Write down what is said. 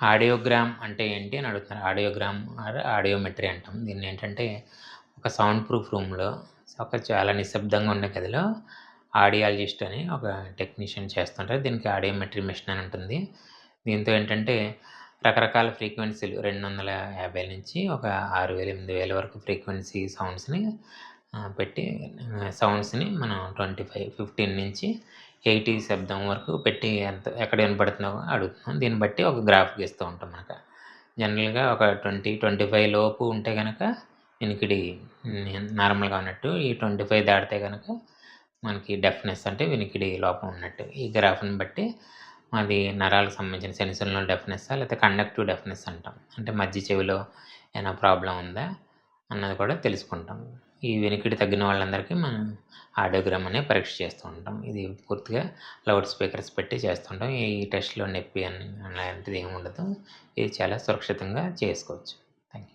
Audiogram అంటే ఏంటి అని అడుగుతున్నారు ఆడియోగ్రామ్ ఆడియోమెట్రీ అంటాం. దీన్ని ఏంటంటే ఒక సౌండ్ ప్రూఫ్ రూమ్లో ఒక చాలా నిశ్శబ్దంగా ఉన్న గదిలో ఆడియాలజిస్ట్ అని ఒక టెక్నీషియన్ చేస్తుంటారు. దీనికి ఆడియోమెట్రీ మిషన్ అని ఉంటుంది. దీంతో ఏంటంటే రకరకాల ఫ్రీక్వెన్సీలు రెండు వందల యాభై నుంచి ఒక ఆరు వేల ఎనిమిది వేల వరకు ఫ్రీక్వెన్సీ సౌండ్స్ని పెట్టి సౌండ్స్ని మనం ట్వంటీ ఫైవ్ ఫిఫ్టీన్ నుంచి ఎయిటీ శబ్దం వరకు పెట్టి ఎంత ఎక్కడ వినపడుతున్నావో అడుగుతున్నాం. దీన్ని బట్టి ఒక గ్రాఫ్ గీస్తూ ఉంటాం మనకు. జనరల్గా ఒక ట్వంటీ ట్వంటీ ఫైవ్ లోపు ఉంటే కనుక వినికిడి నార్మల్గా ఉన్నట్టు ఈ ట్వంటీ ఫైవ్ దాటితే కనుక మనకి డెఫ్నెస్ అంటే వినికిడి లోపం ఉన్నట్టు. ఈ గ్రాఫ్ని బట్టి అది నరాలకు సంబంధించిన సెన్సర్లో డెఫ్నెస్ లేకపోతే కండక్టివ్ డెఫ్నెస్ అంటాం. అంటే మధ్య చెవిలో ఏమైనా ప్రాబ్లం ఉందా? అన్నది కూడా తెలుసుకుంటాం. ఈ వెనికిడి తగ్గిన వాళ్ళందరికీ మనం ఆడియోగ్రామ్ అనే పరీక్ష చేస్తూ ఉంటాం. ఇది పూర్తిగా లౌడ్ స్పీకర్స్ పెట్టి చేస్తుంటాం ఈ టెస్ట్లో నొప్పి అని అలాంటిది ఏమి ఉండదు. ఇది చాలా సురక్షితంగా చేసుకోవచ్చు.